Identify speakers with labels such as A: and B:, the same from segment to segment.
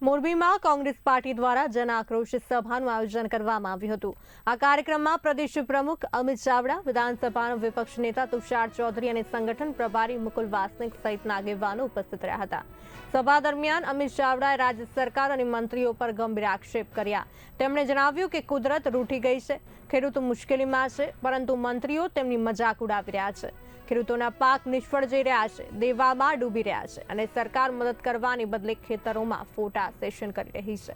A: મોરબીમાં કોંગ્રેસ પાર્ટી દ્વારા જન આક્રોશ સભાનું આયોજન કરવામાં આવ્યું હતું. આ કાર્યક્રમમાં પ્રદેશ પ્રમુખ અમિત ચાવડા, વિધાનસભાના વિપક્ષ નેતા તુષાર ચૌધરી અને સંગઠન પ્રભારી મુકુલ વાસનિક સહિતના આગેવાનો ઉપસ્થિત રહ્યા હતા. સભા દરમિયાન અમિત ચાવડાએ રાજ્ય સરકાર અને મંત્રીઓ પર ગંભીર આક્ષેપ કર્યા. તેમણે જણાવ્યું કે કુદરત રૂઠી ગઈ છે. ખેડૂતો મુશ્કેલીમાં છે, પરંતુ મંત્રીઓ તેમની મજાક ઉડાવી રહ્યા છે. ખેડૂતોના પાક નિષ્ફળ જઈ રહ્યા છે, દેવામાં ડૂબી રહ્યા છે અને સરકાર મદદ કરવાની બદલે ખેતરોમાં ફોટા સેશન કરી રહી છે.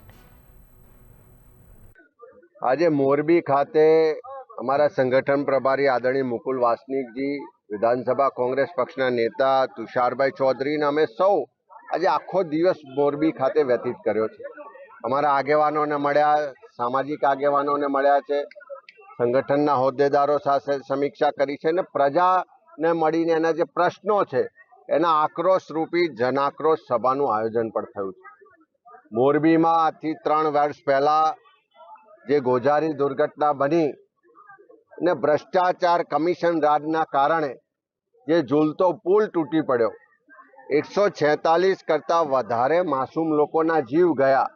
B: આજે મોરબી ખાતે અમારા સંગઠન પ્રભારી આદરણીય મુકુલ વાસનિકજી, વિધાનસભા કોંગ્રેસ પક્ષના નેતા તુષારભાઈ ચૌધરીને અમે સૌ આજે આખો દિવસ મોરબી ખાતે વ્યતીત કર્યો છે. અમારા આગેવાનોને મળ્યા, સામાજિક આગેવાનોને મળ્યા છે, સંગઠનના હોદ્દેદારો સાથે સમીક્ષા કરી છે અને પ્રજાને મળીને એના જે પ્રશ્નો છે, એના આક્રોશ રૂપી જનાક્રોશ સભાનું આયોજન પણ થયું છે. મોરબીમાં આજથી ત્રણ વર્ષ પહેલાં જે ગોજારી દુર્ઘટના બની ને ભ્રષ્ટાચાર કમિશન રાજના કારણે જે ઝૂલતો પુલ તૂટી પડ્યો, એકસો છેતાલીસ કરતાં વધારે માસૂમ લોકોના જીવ ગયા.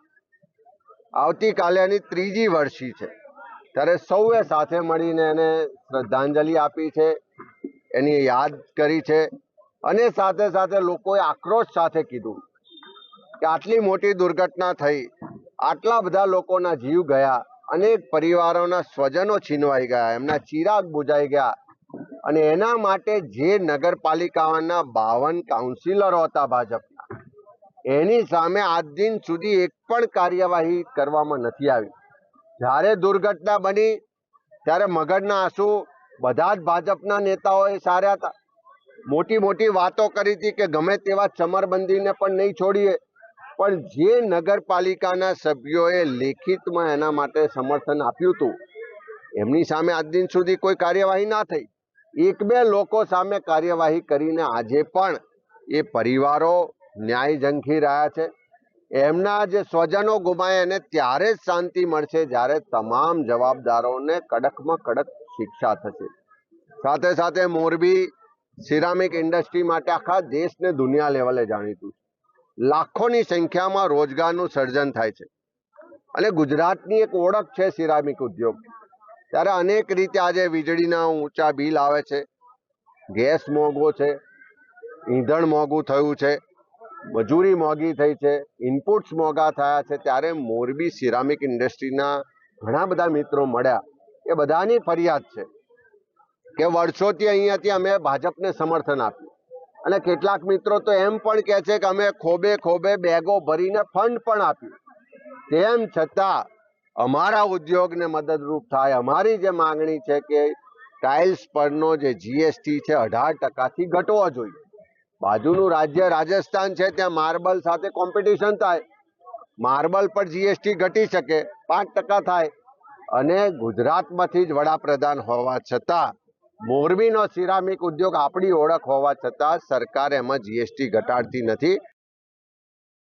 B: આવતીકાલે એની ત્રીજી વર્ષી છે. ત્યારે સૌએ સાથે મળીને એને શ્રદ્ધાંજલિ આપી છે, એની યાદ કરી છે અને સાથે સાથે લોકોએ આક્રોશ સાથે કીધું આટલી મોટી દુર્ઘટના થઈ, આટલા બધા લોકોના જીવ ગયા, અનેક પરિવારોના સ્વજનો છીનવાઈ ગયા, એમના ચિરાગ બુજાઈ ગયા. અને એના માટે જે નગરપાલિકાના બાવન કાઉન્સિલરો હતા ભાજપના, એની સામે આજ દિન સુધી એક પણ કાર્યવાહી કરવામાં નથી આવી. જ્યારે દુર્ઘટના બની, ત્યારે મગજના આંસુ બધા જ ભાજપના નેતાઓએ સાર્યા હતા. મોટી મોટી વાતો કરી હતી કે ગમે તેવા ચમરબંધીને પણ નહીં છોડીએ. પણ જે નગરપાલિકાના સભ્યોએ લેખિતમાં એના માટે સમર્થન આપ્યું હતું, એમની સામે આજ દિન સુધી કોઈ કાર્યવાહી ના થઈ. એક બે લોકો સામે કાર્યવાહી કરીને આજે પણ એ પરિવારો ન્યાય ઝંખી રહ્યા છે. એમના જે સ્વજનો ગુમાય એને ત્યારે જ શાંતિ મળશે જ્યારે તમામ જવાબદારોને કડકમાં કડક શિક્ષા થશે. સાથે સાથે મોરબી સિરામિક ઇન્ડસ્ટ્રી માટે આખા દેશને દુનિયા લેવલે જાણીતું છે. લાખોની સંખ્યામાં રોજગારનું સર્જન થાય છે. અને ગુજરાતની એક ઓળખ છે સિરામિક ઉદ્યોગ. ત્યારે અનેક રીતે આજે વીજળીના ઊંચા બિલ આવે છે. ગેસ મોંઘો છે. ઈંધણ મોંઘું થયું છે. મજૂરી મોંઘી થઈ છે. ઇનપુટ્સ મોંઘા થયા છે. ત્યારે મોરબી સિરામિક ઇન્ડસ્ટ્રીના ઘણા બધા મિત્રો મળ્યા. એ બધાની ફરિયાદ છે કે વર્ષોથી અહીંયાથી અમે ભાજપને સમર્થન આપ્યું. અને કેટલાક મિત્રો તો એમ પણ કહે છે કે અમે ખોબે ખોબે બેગો ભરીને ફંડ પણ આપ્યું. તેમ છતાં અમારા ઉદ્યોગને મદદરૂપ થાય. અમારી જે માંગણી છે કે ટાઇલ્સ પરનો જે જીએસટી છે અઢાર ટકાથી ઘટવો જોઈએ. બાજુનું રાજ્ય રાજસ્થાન છે, ત્યાં માર્બલ સાથે કોમ્પિટિશન થાય. માર્બલ પર જીએસટી ઘટી શકે, પાંચ ટકા થાય. અને ગુજરાતમાંથી જ વડાપ્રધાન હોવા છતાં મોરબીનો સિરામિક ઉદ્યોગ આપણી ઓળખ હોવા છતાં સરકાર એમાં જીએસટી ઘટાડતી નથી.